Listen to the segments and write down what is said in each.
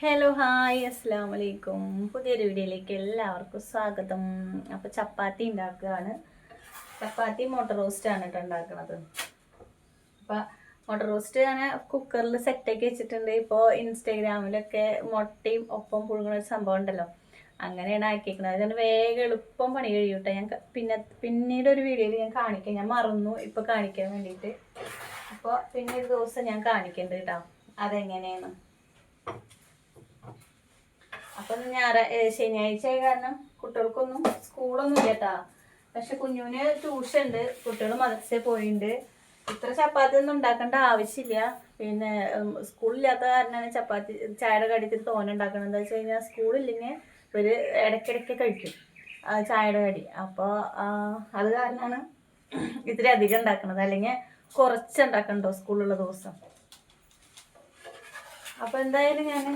Hello hi അസ്സാം വലൈക്കും പുതിയൊരു വീഡിയോയിലേക്ക് എല്ലാവർക്കും സ്വാഗതം. അപ്പോൾ ചപ്പാത്തി ഉണ്ടാക്കുകയാണ്. ചപ്പാത്തി മോട്ടർ റോസ്റ്റ് ആണ് കേട്ടോ ഉണ്ടാക്കുന്നത് അപ്പോൾ മോട്ടർ റോസ്റ്റ് ഞാൻ കുക്കറിൽ സെറ്റാക്കി വെച്ചിട്ടുണ്ട്. ഇപ്പോൾ ഇൻസ്റ്റാഗ്രാമിലൊക്കെ മുട്ടയും ഒപ്പം പുഴുങ്ങുന്ന ഒരു സംഭവം ഉണ്ടല്ലോ. അങ്ങനെയാണ് ആക്കിയിരിക്കുന്നത് അതുകൊണ്ട് വേഗം എളുപ്പം പണി കഴിയൂട്ടോ ഞാൻ പിന്നെ പിന്നീട് ഒരു വീഡിയോയിൽ ഞാൻ കാണിക്കാം. ഞാൻ മറന്നു ഇപ്പോൾ കാണിക്കാൻ വേണ്ടിയിട്ട്. അപ്പോൾ പിന്നെ ഒരു ദിവസം ഞാൻ കാണിക്കുന്നുണ്ട് കേട്ടോ. അതെങ്ങനെയാണ്? അപ്പൊ ഞായറ ശനിയാഴ്ച കാരണം കുട്ടികൾക്കൊന്നും സ്കൂളൊന്നും ഇല്ലട്ടാ. പക്ഷെ കുഞ്ഞുവിന് ട്യൂഷൻ ഉണ്ട് കുട്ടികൾ മദ്രസയിൽ പോയിണ്ട്. ഇത്ര ചപ്പാത്തി ഒന്നും ഉണ്ടാക്കേണ്ട ആവശ്യമില്ല. പിന്നെ സ്കൂളില്ലാത്ത കാരണമാണ് ചപ്പാത്തി ചായയുടെ കടിത്തിൽ തോന ഉണ്ടാക്കണം എന്താ വെച്ച് കഴിഞ്ഞാൽ സ്കൂളില്ലെങ്കിൽ ഒരു ഇടയ്ക്കിടയ്ക്ക് കഴിക്കും ചായയുടെ കടി. അപ്പോൾ അത് കാരണമാണ് ഇത്ര അധികം ഉണ്ടാക്കണത്. അല്ലെങ്കിൽ കുറച്ച് ഉണ്ടാക്കണ്ടോ സ്കൂളുള്ള ദിവസം? അപ്പോൾ എന്തായാലും ഞാൻ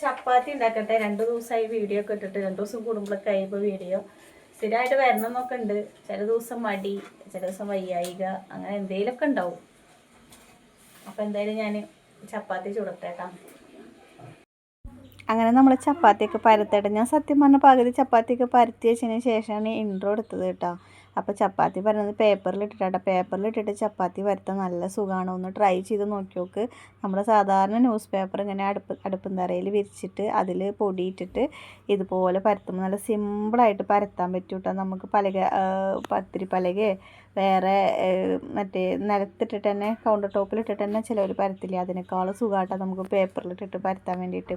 ചപ്പാത്തി ഉണ്ടാക്കട്ടെ. രണ്ടു ദിവസമായി വീഡിയോ ഒക്കെ ഇട്ടിട്ട്. രണ്ടു ദിവസം കൂടുമ്പോഴൊക്കെ ആയപ്പോൾ വീഡിയോ സ്ഥിരമായിട്ട് വരണം എന്നൊക്കെ ഉണ്ട്. ചില ദിവസം മടി ചില ദിവസം വയ്യായിക. അങ്ങനെ എന്തെങ്കിലുമൊക്കെ ഉണ്ടാവും. അപ്പൊ എന്തായാലും ഞാൻ ചപ്പാത്തി ചുടത്തേട്ടാ അങ്ങനെ നമ്മൾ ചപ്പാത്തിയൊക്കെ പരത്തട്ടെ ഞാൻ സത്യം പറഞ്ഞ പകുതി ചപ്പാത്തിയൊക്കെ പരത്തി വെച്ചതിന് ശേഷമാണ് ഇൻട്രോ എടുത്തത് കേട്ടോ. അപ്പോൾ ചപ്പാത്തി പറയുന്നത് പേപ്പറിൽ പേപ്പറിലിട്ടിട്ട് ചപ്പാത്തി പരത്താൻ നല്ല സുഖമാണ് ഒന്ന് ട്രൈ ചെയ്ത് നോക്കി നോക്ക് നമ്മൾ സാധാരണ ന്യൂസ് പേപ്പർ ഇങ്ങനെ അടുപ്പ് അടുപ്പും തറയിൽ വിരിച്ചിട്ട് അതിൽ പൊടിയിട്ടിട്ട് ഇതുപോലെ പരത്തുമ്പോൾ നല്ല സിമ്പിളായിട്ട് പരത്താൻ പറ്റും കേട്ടോ നമുക്ക് പലക പത്തിരി പലക വേറെ മറ്റേ നിലത്തിട്ടിട്ട് തന്നെ കൗണ്ടർ ടോപ്പിലിട്ടിട്ട് തന്നെ ചിലവർ പരത്തില്ല? അതിനേക്കാളും സുഖമായിട്ടാണ് നമുക്ക് പേപ്പറിലിട്ടിട്ട് പരത്താൻ വേണ്ടിയിട്ട്.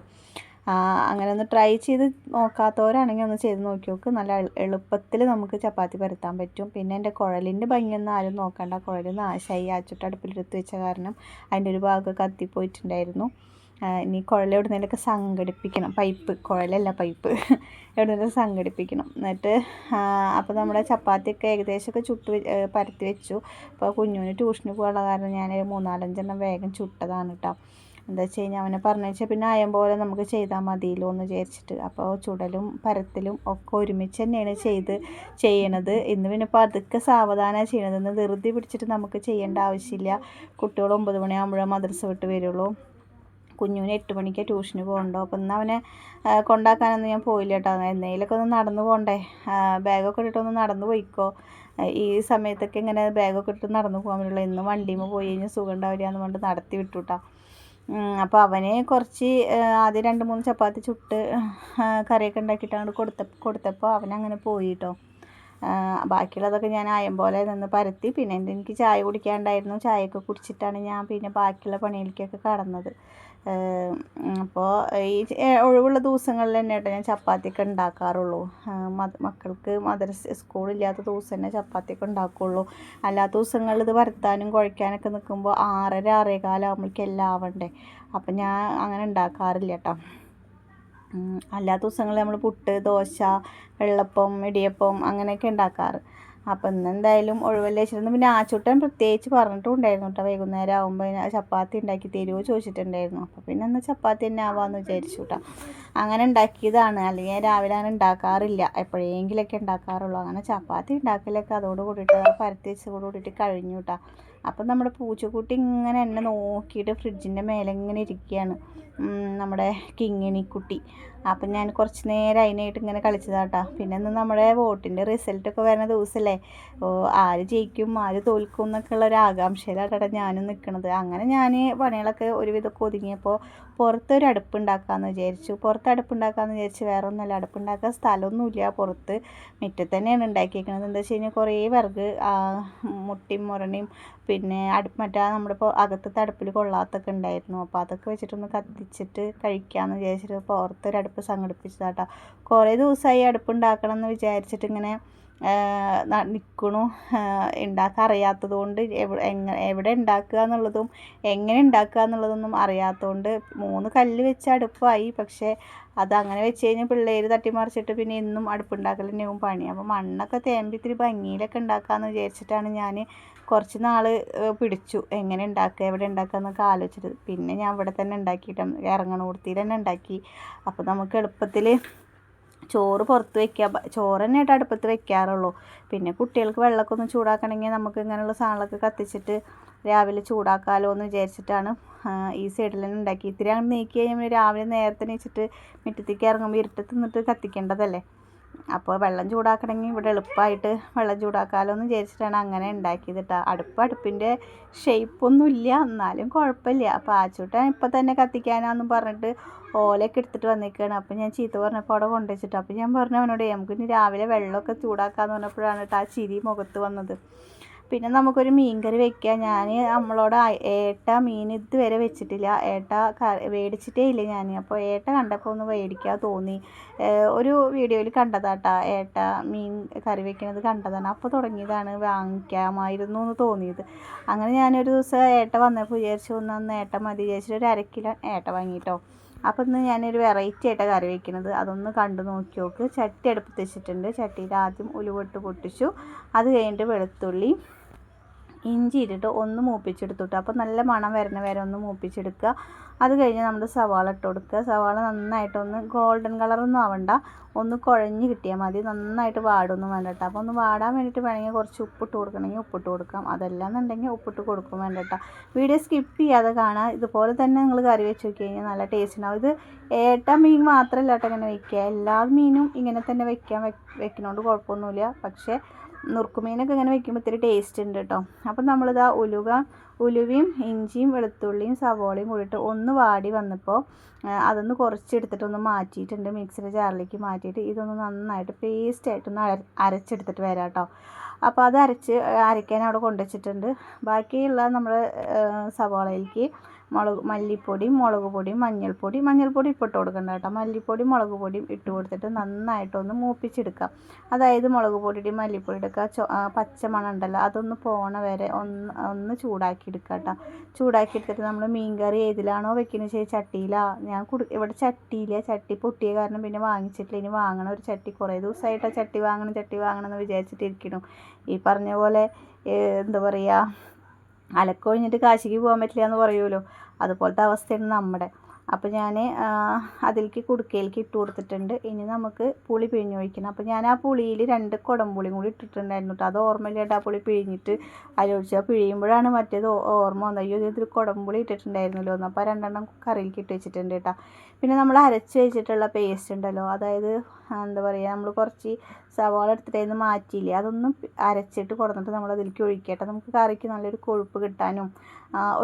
അങ്ങനെ ഒന്ന് ട്രൈ ചെയ്ത് നോക്കാത്തവരാണെങ്കിൽ ഒന്ന് ചെയ്ത് നോക്കി നോക്ക് നല്ല എളുപ്പത്തിൽ നമുക്ക് ചപ്പാത്തി പരത്താൻ പറ്റും. പിന്നെ എന്റെ കുഴലിന്റെ ഭംഗിയൊന്നും ആരും നോക്കണ്ട. കുഴൽ നാശമായി ആച്ചിട്ട് അടുപ്പിലെടുത്ത് വെച്ച കാരണം അതിന്റെ ഒരു ഭാഗം കത്തിപ്പോയിട്ടുണ്ടായിരുന്നു. ആ, ഇനി കുഴൽ എവിടുന്നേലൊക്കെ സംഘടിപ്പിക്കണം. Pipe കുഴലല്ല pipe. എവിടുന്നേലും സംഘടിപ്പിക്കണം. എന്നിട്ട് അപ്പോൾ നമ്മുടെ ചപ്പാത്തിയൊക്കെ ഏകദേശമൊക്കെ ചുട്ട് പരത്തി വെച്ചു. അപ്പോൾ കുഞ്ഞുവിന് ട്യൂഷന് പോകാനുള്ള കാരണം ഞാൻ മൂന്നാലഞ്ചെണ്ണം വേഗം ചുട്ടതാണ് കേട്ടോ എന്താ വെച്ച് കഴിഞ്ഞാൽ അവനെ പറഞ്ഞു വെച്ചാൽ പിന്നെ അയം പോലെ നമുക്ക് ചെയ്താൽ മതിയല്ലോ എന്ന് വിചാരിച്ചിട്ട്. അപ്പോൾ ചുടലും പരത്തലും ഒക്കെ ഒരുമിച്ച് തന്നെയാണ് ചെയ്ത് ചെയ്യണത്. ഇന്ന് പിന്നെ പതുക്കെ സാവധാനമാണ് ചെയ്യണത്. ഇന്ന് ധൃതി പിടിച്ചിട്ട് നമുക്ക് ചെയ്യേണ്ട ആവശ്യമില്ല. കുട്ടികൾ ഒമ്പത് മണിയാകുമ്പോഴേ മദ്രസ വിട്ട് വരുള്ളൂ. കുഞ്ഞുവിന് എട്ട് മണിക്ക് ട്യൂഷന് പോകണ്ടോ? അപ്പം ഇന്ന് അവനെ കൊണ്ടാക്കാനൊന്നും ഞാൻ പോയില്ല കേട്ടോ. എന്തെങ്കിലുമൊക്കെ ഒന്ന് നടന്നു പോകണ്ടേ ബാഗൊക്കെ ഇട്ടിട്ടൊന്ന് നടന്നു പോയിക്കോ. ഈ സമയത്തൊക്കെ ഇങ്ങനെ ബാഗൊക്കെ ഇട്ടിട്ട് നടന്നു പോകാൻ പറ്റുള്ളൂ. ഇന്ന് വണ്ടിയുമ്പോൾ പോയി കഴിഞ്ഞാൽ സുഖം ഉണ്ടാവില്ല എന്ന് നടത്തി വിട്ടു കേട്ടോ. അപ്പോൾ അവനെ കുറച്ച് ആദ്യം രണ്ട് മൂന്ന് ചപ്പാത്തി ചുട്ട് കറിയൊക്കെ ഉണ്ടാക്കിയിട്ട് അങ്ങോട്ട് കൊടുത്ത കൊടുത്തപ്പോൾ അവനങ്ങനെ പോയി കേട്ടോ. ബാക്കിയുള്ളതൊക്കെ ഞാൻ ആയം പോലെ നിന്ന് പരത്തി. പിന്നെ എനിക്ക് ചായ കുടിക്കാണ്ടായിരുന്നു ചായയൊക്കെ കുടിച്ചിട്ടാണ് ഞാൻ പിന്നെ ബാക്കിയുള്ള പണിയിലേക്കൊക്കെ കടന്നത്. അപ്പോൾ ഈ ഒഴിവുള്ള ദിവസങ്ങളിൽ തന്നെ കേട്ടോ ഞാൻ ചപ്പാത്തിയൊക്കെ ഉണ്ടാക്കാറുള്ളൂ. മക്കൾക്ക് മദ്രസ സ്കൂളില്ലാത്ത ദിവസം തന്നെ ചപ്പാത്തിയൊക്കെ ഉണ്ടാക്കുകയുള്ളൂ അല്ലാത്ത ദിവസങ്ങളിൽ ഇത് വരത്താനും കുഴയ്ക്കാനൊക്കെ നിൽക്കുമ്പോൾ ആറര ആറേകാലാകുമ്പോഴേക്കും എല്ലാം ആവണ്ടേ. അപ്പം ഞാൻ അങ്ങനെ ഉണ്ടാക്കാറില്ല കേട്ടോ. അല്ലാത്ത ദിവസങ്ങളിൽ നമ്മൾ പുട്ട് ദോശ വെള്ളപ്പം ഇടിയപ്പം അങ്ങനെയൊക്കെ ഉണ്ടാക്കാറ്. അപ്പം ഇന്ന് എന്തായാലും ഒഴിവല്ലേ പിന്നെ ആച്ചൂട്ടൻ പ്രത്യേകിച്ച് പറഞ്ഞിട്ടും ഉണ്ടായിരുന്നു കേട്ടോ. വൈകുന്നേരം ആകുമ്പോൾ ചപ്പാത്തി ഉണ്ടാക്കി തരുമോ ചോദിച്ചിട്ടുണ്ടായിരുന്നു. അപ്പോൾ പിന്നെ എന്നാൽ ചപ്പാത്തി തന്നെ ആവാമെന്ന് വിചാരിച്ചു കേട്ടോ. അങ്ങനെ ഉണ്ടാക്കിയതാണ്. അല്ലെങ്കിൽ രാവിലെ അങ്ങനെ ഉണ്ടാക്കാറില്ല. എപ്പോഴെങ്കിലൊക്കെ ഉണ്ടാക്കാറുള്ളൂ. അങ്ങനെ ചപ്പാത്തി ഉണ്ടാക്കലൊക്കെ അതോട് കൂടിയിട്ട് പരത്തി വെച്ചതോട് കൂടിയിട്ട് കഴിഞ്ഞു കേട്ടോ. അപ്പം നമ്മുടെ പൂച്ചക്കുട്ടി ഇങ്ങനെ എന്നെ നോക്കിയിട്ട് ഫ്രിഡ്ജിന്റെ മേലെ ഇങ്ങനെ ഇരിക്കുകയാണ്. നമ്മുടെ കിങ്ങിണിക്കുട്ടി. അപ്പം ഞാൻ കുറച്ച് നേരം അതിനായിട്ട് ഇങ്ങനെ കളിച്ചതാട്ടാ. പിന്നെ ഇന്ന് നമ്മുടെ വോട്ടിന്റെ റിസൾട്ടൊക്കെ വരുന്ന ദിവസമല്ലേ ഓ ആര് ജയിക്കും ആര് തോൽക്കും എന്നൊക്കെ ഉള്ള ഒരു ആകാംക്ഷയിലാട്ടാ ഞാനും നിൽക്കുന്നത് അങ്ങനെ ഞാൻ പണികളൊക്കെ ഒരുവിധമൊക്കെ ഒതുങ്ങിയപ്പോൾ പുറത്തൊരു അടുപ്പ് ഉണ്ടാക്കാമെന്ന് വിചാരിച്ചു. പുറത്ത് അടുപ്പ് ഉണ്ടാക്കാമെന്ന് വിചാരിച്ച് വേറെ ഒന്നുമല്ല അടുപ്പ് ഉണ്ടാക്കാൻ സ്ഥലമൊന്നുമില്ല. പുറത്ത് മുറ്റത്ത് തന്നെയാണ് ഉണ്ടാക്കിയിരിക്കുന്നത് എന്താ വെച്ച് കഴിഞ്ഞാൽ കുറേ വിറക് മുട്ടിയും മുരണിയും പിന്നെ അടുപ്പ് മറ്റേ നമ്മുടെ അകത്തത്തെ അടുപ്പിൽ കൊള്ളാത്തൊക്കെ ഉണ്ടായിരുന്നു. അപ്പോൾ അതൊക്കെ വെച്ചിട്ടൊന്ന് കത്തിച്ചിട്ട് കഴിക്കാമെന്ന് വിചാരിച്ചിട്ട് പുറത്തൊരു അടുപ്പ് സംഘടിപ്പിച്ചതാട്ടോ. കുറേ ദിവസമായി അടുപ്പ് ഉണ്ടാക്കണം എന്ന് വിചാരിച്ചിട്ട് ഇങ്ങനെ നിൽക്കണു ഉണ്ടാക്കാൻ അറിയാത്തത് കൊണ്ട് എങ്ങനെ എവിടെ ഉണ്ടാക്കുക എന്നുള്ളതും എങ്ങനെ ഉണ്ടാക്കുക എന്നുള്ളതൊന്നും അറിയാത്തതുകൊണ്ട് മൂന്ന് കല്ല് വെച്ച് അടുപ്പായി. പക്ഷേ അങ്ങനെ വെച്ച് കഴിഞ്ഞാൽ പിള്ളേർ തട്ടിമറിച്ചിട്ട് പിന്നെ എന്നും അടുപ്പുണ്ടാക്കൽ തന്നെയാവും പണി. അപ്പോൾ മണ്ണൊക്കെ തേമ്പി ഇത്തിരി ഭംഗിയിലൊക്കെ ഉണ്ടാക്കാമെന്ന് വിചാരിച്ചിട്ടാണ് ഞാൻ കുറച്ച് നാൾ പിടിച്ചു. എങ്ങനെ ഉണ്ടാക്കുക എവിടെ ഉണ്ടാക്കുക എന്നൊക്കെ ആലോചിച്ചിട്ട്. പിന്നെ ഞാൻ ഇവിടെ തന്നെ ഉണ്ടാക്കിയിട്ട് ഇറങ്ങണ വൃത്തിയിൽ തന്നെ ഉണ്ടാക്കി. അപ്പോൾ നമുക്ക് എളുപ്പത്തിൽ ചോറ് പുറത്ത് വെക്കുക ചോറ് തന്നെ ആയിട്ട് അടുപ്പത്ത് വെക്കാറുള്ളൂ. പിന്നെ കുട്ടികൾക്ക് വെള്ളമൊക്കെ ഒന്ന് ചൂടാക്കണമെങ്കിൽ നമുക്ക് ഇങ്ങനെയുള്ള സാധനങ്ങളൊക്കെ കത്തിച്ചിട്ട് രാവിലെ ചൂടാക്കാമല്ലോ എന്ന് വിചാരിച്ചിട്ടാണ് ഈ സൈഡിൽ തന്നെ ഉണ്ടാക്കി. ഇത്തിരി അങ്ങ് നീക്കി കഴിയുമ്പോൾ രാവിലെ നേരത്തെ നീച്ചിട്ട് മുറ്റത്തേക്ക് ഇറങ്ങുമ്പോൾ ഇരുട്ടത്ത് നിന്നിട്ട് കത്തിക്കേണ്ടതല്ലേ? അപ്പോൾ വെള്ളം ചൂടാക്കണമെങ്കിൽ ഇവിടെ എളുപ്പമായിട്ട് വെള്ളം ചൂടാക്കാമല്ലോ എന്ന് വിചാരിച്ചിട്ടാണ് അങ്ങനെ ഉണ്ടാക്കിയത് കേട്ടോ. അടുപ്പ് അടുപ്പിന്റെ ഷേപ്പൊന്നും ഇല്ല എന്നാലും കുഴപ്പമില്ല. അപ്പോൾ ആച്ചൂട്ടൻ ഇപ്പം തന്നെ കത്തിക്കാനാന്നും പറഞ്ഞിട്ട് ഓലയൊക്കെ എടുത്തിട്ട് വന്നിരിക്കുകയാണ് അപ്പോൾ ഞാൻ ചീത്ത പറഞ്ഞപ്പോൾ അവിടെ കൊണ്ടുവച്ചിട്ട് അപ്പോൾ ഞാൻ പറഞ്ഞു അവനോട് നമുക്ക് ഇനി രാവിലെ വെള്ളമൊക്കെ ചൂടാക്കാമെന്ന് പറഞ്ഞപ്പോഴാണ് കേട്ടോ ആ ചിരി മുഖത്ത് വന്നത്. പിന്നെ നമുക്കൊരു മീൻ കറി വെക്കാം ഞാൻ നമ്മളോട് ഏട്ട മീൻ ഇതുവരെ വെച്ചിട്ടില്ല. ഏട്ട മേടിച്ചിട്ടേ ഇല്ല ഞാൻ അപ്പോൾ ഏട്ട കണ്ടപ്പോൾ ഒന്ന് മേടിക്കാൻ തോന്നി. ഒരു വീഡിയോയിൽ കണ്ടതാട്ടാ. ഏട്ട മീൻ കറി വെക്കുന്നത് കണ്ടതാണ്. അപ്പോൾ തുടങ്ങിയതാണ് വാങ്ങിക്കാമായിരുന്നു എന്ന് തോന്നിയത്. അങ്ങനെ ഞാനൊരു ദിവസം ഏട്ട വന്നപ്പോൾ വിചാരിച്ചു ഒന്ന് ഏട്ട മതി. വിചാരിച്ചിട്ട് ഒരു അര കിലോ ഏട്ട വാങ്ങിയിട്ടോ അപ്പോൾ ഇന്ന് ഞാനൊരു വെറൈറ്റി ആയിട്ടാണ് കറി വെക്കുന്നത് അതൊന്ന് കണ്ടു നോക്കി നോക്ക് ചട്ടി അടുപ്പത്ത് വെച്ചിട്ടുണ്ട്. ചട്ടിയിൽ ആദ്യം ഉലുവട്ട് പൊട്ടിച്ചു. അത് കഴിഞ്ഞിട്ട് വെളുത്തുള്ളി ഇഞ്ചി ഇട്ടിട്ട് ഒന്ന് മൂപ്പിച്ചെടുത്തുട്ടോ. അപ്പോൾ നല്ല മണം വരുന്ന വരെ ഒന്ന് മൂപ്പിച്ചെടുക്കുക. അത് കഴിഞ്ഞ് നമ്മൾ സവാള ഇട്ട് കൊടുക്കുക. സവാള നന്നായിട്ടൊന്ന് ഗോൾഡൻ കളറൊന്നും ആവണ്ട. ഒന്ന് കുഴഞ്ഞ് കിട്ടിയാൽ മതി. നന്നായിട്ട് വാടൊന്നും വേണ്ട കേട്ടോ. അപ്പോൾ ഒന്ന് വാടാൻ വേണ്ടിയിട്ട് വേണമെങ്കിൽ കുറച്ച് ഉപ്പിട്ട് കൊടുക്കണമെങ്കിൽ ഉപ്പിട്ട് കൊടുക്കാം. അതല്ലാന്നുണ്ടെങ്കിൽ ഉപ്പിട്ട് കൊടുക്കും വേണ്ട കേട്ടോ. വീഡിയോ സ്കിപ്പ് ചെയ്യാതെ കാണാം ഇതുപോലെ തന്നെ നിങ്ങൾ കറി വെച്ച് നോക്കി കഴിഞ്ഞാൽ നല്ല ടേസ്റ്റ് ഉണ്ടാവും. ഇത് ഏട്ട മീൻ മാത്രമല്ല കേട്ടോ ഇങ്ങനെ വെക്കുക. എല്ലാ മീനും ഇങ്ങനെ തന്നെ വെക്കാൻ വെക്കുന്നതുകൊണ്ട് കുഴപ്പമൊന്നുമില്ല. പക്ഷേ നുറുക്കുമീനൊക്കെ ഇങ്ങനെ വെക്കുമ്പോൾ ഇത്തിരി ടേസ്റ്റ് ഉണ്ട് കേട്ടോ അപ്പം നമ്മളിതാ ഉലുവ ഉലുവയും ഇഞ്ചിയും വെളുത്തുള്ളിയും സവോളയും കൂടിയിട്ട് ഒന്ന് വാടി വന്നപ്പോൾ അതൊന്ന് കുറച്ചെടുത്തിട്ടൊന്ന് മാറ്റിയിട്ടുണ്ട്. മിക്സിയുടെ ജാറിലേക്ക് മാറ്റിയിട്ട് ഇതൊന്ന് നന്നായിട്ട് പേസ്റ്റായിട്ടൊന്ന് അര അരച്ചെടുത്തിട്ട് വരാം കേട്ടോ അപ്പോൾ അത് അരച്ച് അരയ്ക്കാൻ അവിടെ കൊണ്ടുവച്ചിട്ടുണ്ട്. ബാക്കിയുള്ള നമ്മൾ സവാളയിലേക്ക് മുളക് മല്ലിപ്പൊടി മുളക് പൊടിയും മഞ്ഞൾപ്പൊടി. മഞ്ഞൾപ്പൊടി ഇപ്പോൾ ഇട്ട് കൊടുക്കണ്ട കേട്ടോ. മല്ലിപ്പൊടി മുളക് പൊടിയും ഇട്ട് കൊടുത്തിട്ട് നന്നായിട്ടൊന്ന് മൂപ്പിച്ചെടുക്കാം അതായത് മുളക് പൊടിയുടെയും മല്ലിപ്പൊടിയുടെയൊക്കെ ചൊ പച്ചമണം പച്ച മണം ഉണ്ടല്ലോ അതൊന്ന് പോണ വരെ ഒന്ന് ഒന്ന് ചൂടാക്കി എടുക്കുക കേട്ടോ. ചൂടാക്കി എടുത്തിട്ട് നമ്മൾ മീൻ കറി ഏതിലാണോ വെക്കുന്നത് വെച്ചാൽ ചട്ടിയിലാ. ഞാൻ കുടി ഇവിടെ ചട്ടിയില്ല. ചട്ടി പൊട്ടിയ കാരണം പിന്നെ വാങ്ങിച്ചിട്ടില്ല. ഇനി വാങ്ങണ ഒരു ചട്ടി കുറേ ദിവസമായിട്ടാണ് ചട്ടി വാങ്ങണം ചട്ടി വാങ്ങണം എന്ന് വിചാരിച്ചിട്ടിരിക്കണം. ഈ പറഞ്ഞ പോലെ എന്താ പറയുക അലക്കൊഴിഞ്ഞിട്ട് കാശിക്ക് പോകാൻ പറ്റില്ല എന്ന് പറയുമല്ലോ. അതുപോലത്തെ അവസ്ഥയാണ് നമ്മുടെ. അപ്പോൾ ഞാൻ അതിലേക്ക് കുടുക്കയിലേക്ക് ഇട്ട് കൊടുത്തിട്ടുണ്ട്. ഇനി നമുക്ക് പുളി പിഴിഞ്ഞൊഴിക്കണം അപ്പോൾ ഞാൻ ആ പുളിയിൽ രണ്ട് കുടംപുളിയും കൂടി ഇട്ടിട്ടുണ്ടായിരുന്നു കേട്ടോ അത് ഓർമ്മയില്ലാണ്ട് ആ പുളി പിഴിഞ്ഞിട്ട് അതിലൊഴിച്ചാൽ പിഴിയുമ്പോഴാണ് മറ്റേത് ഓർമ്മ വന്നത്. അയ്യോ ഇതിൽ കുടംപുളി ഇട്ടിട്ടുണ്ടായിരുന്നല്ലോ എന്ന്. അപ്പോൾ രണ്ടെണ്ണം കറിയിലേക്ക് ഇട്ട് വെച്ചിട്ടുണ്ട് കേട്ടോ പിന്നെ നമ്മൾ അരച്ച് വെച്ചിട്ടുള്ള പേസ്റ്റ് ഉണ്ടല്ലോ. അതായത് എന്താ പറയുക നമ്മൾ കുറച്ച് സവാള എടുത്തിട്ട് മാറ്റിയില്ല? അതൊന്ന് അരച്ചിട്ട് കൊടുത്തിട്ട് നമ്മൾ അതിലേക്ക് ഒഴിക്കട്ടെ. നമുക്ക് കറിക്ക് നല്ലൊരു കൊഴുപ്പ് കിട്ടാനും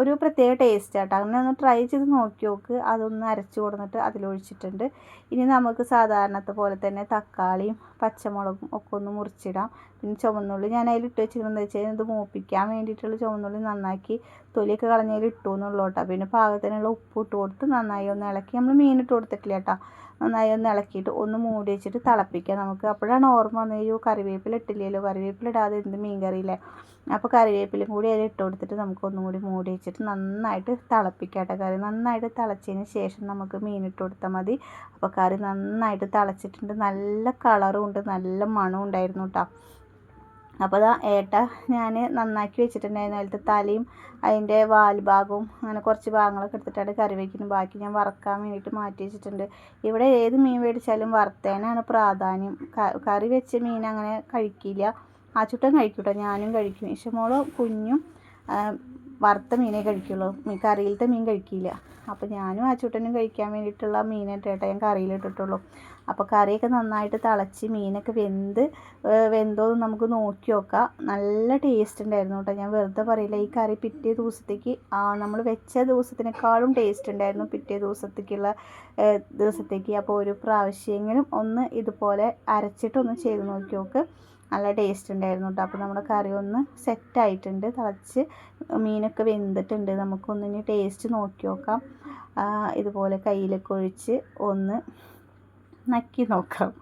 ഒരു പ്രത്യേക ടേസ്റ്റ് ആട്ടോ. അങ്ങനെ ഒന്ന് ട്രൈ ചെയ്ത് നോക്കി നോക്ക്. അതൊന്ന് അരച്ച് കൊടുത്തിട്ട് അതിലൊഴിച്ചിട്ടുണ്ട്. ഇനി നമുക്ക് സാധാരണത്തെ പോലെ തന്നെ തക്കാളിയും പച്ചമുളകും ഒക്കെ ഒന്ന് മുറിച്ചിടാം. പിന്നെ ചുമന്നുള്ളി ഞാൻ അതിൽ ഇട്ട് വെച്ചിരുന്നത് വെച്ച് കഴിഞ്ഞാൽ ഇത് മൂപ്പിക്കാൻ വേണ്ടിയിട്ടുള്ള ചുമന്നുള്ളി നന്നാക്കി തൊലിയൊക്കെ കളഞ്ഞതിൽ ഇട്ടു എന്നുള്ളൂ കേട്ടോ. പിന്നെ പാകത്തിനുള്ള ഉപ്പ് ഇട്ട് കൊടുത്ത് നന്നായി ഒന്ന് ഇളക്കി. നമ്മൾ മീൻ ഇട്ട് കൊടുത്തിട്ടില്ല കേട്ടോ? നന്നായി ഒന്ന് ഇളക്കിയിട്ട് ഒന്ന് മൂടി വെച്ചിട്ട് തിളപ്പിക്കുക. നമുക്ക് അപ്പോഴാണ് ഓർമ്മ വന്നത് കറിവേപ്പില ഇട്ടില്ലല്ലോ. കറിവേപ്പില ഇടാതെ എന്ത് മീൻ കറിയില്ലേ അപ്പോൾ കറിവേപ്പിലയും കൂടി അതിൽ ഇട്ട് കൊടുത്തിട്ട് നമുക്ക് ഒന്നും കൂടി മൂടി വെച്ചിട്ട് നന്നായിട്ട് തിളപ്പിക്കാട്ടോ കറി. നന്നായിട്ട് തിളച്ചതിന് ശേഷം നമുക്ക് മീൻ ഇട്ട് കൊടുത്താൽ മതി. അപ്പോൾ കറി നന്നായിട്ട് തിളച്ചിട്ടുണ്ട്. നല്ല കളറും ഉണ്ട്. നല്ല മണവും ഉണ്ടായിരുന്നു കേട്ടോ. അപ്പോൾ അതാ ഏട്ട ഞാൻ നന്നാക്കി വെച്ചിട്ടുണ്ടായിരുന്നു അതിലത്തെ തലയും അതിന്റെ വാൽഭാഗവും അങ്ങനെ കുറച്ച് ഭാഗങ്ങളൊക്കെ എടുത്തിട്ടാണ് കറി വയ്ക്കുന്നത്. ബാക്കി ഞാൻ വറക്കാൻ വേണ്ടിയിട്ട് മാറ്റി വെച്ചിട്ടുണ്ട്. ഇവിടെ ഏത് മീൻ മേടിച്ചാലും വറുത്തേനാണ് പ്രാധാന്യം. കറി വെച്ച മീൻ അങ്ങനെ കഴിക്കില്ല. ആ ചുട്ടം കഴിക്കൂട്ടോ ഞാനും കഴിക്കും. ഇഷ്ടമോളോ കുഞ്ഞും വറുത്ത മീനേ കഴിക്കുള്ളൂ. കറിയിലത്തെ മീൻ കഴിക്കില്ല. അപ്പോൾ ഞാനും ആ ചുട്ടനും കഴിക്കാൻ വേണ്ടിയിട്ടുള്ള മീനായിട്ടേട്ടാ ഞാൻ കറിയിലിട്ടിട്ടുള്ളൂ അപ്പോൾ കറിയൊക്കെ നന്നായിട്ട് തിളച്ച് മീനൊക്കെ വെന്ത് വെന്തോ നമുക്ക് നോക്കി നോക്കാം. നല്ല ടേസ്റ്റ് ഉണ്ടായിരുന്നു കേട്ടോ ഞാൻ വെറുതെ പറയില്ല ഈ കറി പിറ്റേ ദിവസത്തേക്ക് നമ്മൾ വെച്ച ദിവസത്തിനേക്കാളും ടേസ്റ്റ് ഉണ്ടായിരുന്നു പിറ്റേ ദിവസത്തേക്കുള്ള ദിവസത്തേക്ക്. അപ്പോൾ ഒരു പ്രാവശ്യമെങ്കിലും ഒന്ന് ഇതുപോലെ അരച്ചിട്ടൊന്ന് ചെയ്ത് നോക്കി നോക്ക്. നല്ല ടേസ്റ്റ് ഉണ്ടായിരുന്നു കേട്ടോ അപ്പോൾ നമ്മുടെ കറി ഒന്ന് സെറ്റായിട്ടുണ്ട് തിളച്ച് മീനൊക്കെ വെന്തിട്ടുണ്ട്. നമുക്കൊന്നിനി ടേസ്റ്റ് നോക്കി നോക്കാം. ഇതുപോലെ കയ്യിലൊക്കെ ഒഴിച്ച് ഒന്ന് നക്കി നോക്കാം.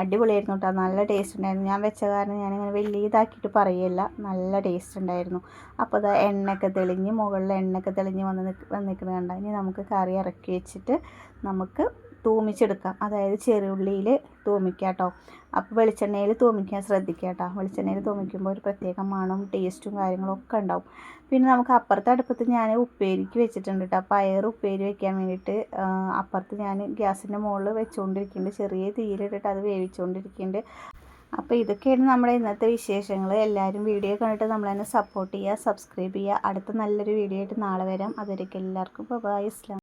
അടിപൊളിയായിരുന്നു കേട്ടോ. നല്ല ടേസ്റ്റ് ഉണ്ടായിരുന്നു. ഞാൻ വെച്ച കാരണം ഞാനിങ്ങനെ വലിയ ഇതാക്കിയിട്ട് പറയല്ല. നല്ല ടേസ്റ്റ് ഉണ്ടായിരുന്നു. അപ്പോൾ അത് എണ്ണയൊക്കെ തെളിഞ്ഞ് മുകളിൽ എണ്ണയൊക്കെ തെളിഞ്ഞ് വന്ന് നിൽക്ക് വന്നിരിക്കുന്നത് കണ്ട? ഇനി നമുക്ക് കറി ഇറക്കി വെച്ചിട്ട് നമുക്ക് തൂമിച്ചെടുക്കാം. അതായത് ചെറിയുള്ളിയിൽ തൂമിക്കുക കേട്ടോ അപ്പോൾ വെളിച്ചെണ്ണയിൽ തൂമിക്കാൻ ശ്രദ്ധിക്കുക കേട്ടോ വെളിച്ചെണ്ണയിൽ തൂമിക്കുമ്പോൾ ഒരു പ്രത്യേക മണവും ടേസ്റ്റും കാര്യങ്ങളും ഒക്കെ ഉണ്ടാവും. പിന്നെ നമുക്ക് അപ്പുറത്തെ അടുപ്പത്ത് ഞാൻ ഉപ്പേരിക്ക് വെച്ചിട്ടുണ്ട് കേട്ടോ പയർ ഉപ്പേരി വെക്കാൻ വേണ്ടിയിട്ട് അപ്പുറത്ത് ഞാൻ ഗ്യാസിന്റെ മുകളിൽ വെച്ചുകൊണ്ടിരിക്കുന്നുണ്ട് ചെറിയ തീയിലിട്ടിട്ട് അത് വേവിച്ചുകൊണ്ടിരിക്കുന്നുണ്ട് അപ്പോൾ ഇതൊക്കെയാണ് നമ്മുടെ ഇന്നത്തെ വിശേഷങ്ങൾ എല്ലാവരും വീഡിയോ കണ്ടിട്ട് നമ്മളെന്നെ സപ്പോർട്ട് ചെയ്യുക സബ്സ്ക്രൈബ് ചെയ്യുക. അടുത്ത നല്ലൊരു വീഡിയോ ആയിട്ട് നാളെ വരാം. അതുവരേക്കും എല്ലാവർക്കും. ബൈ ഇസ്ലാം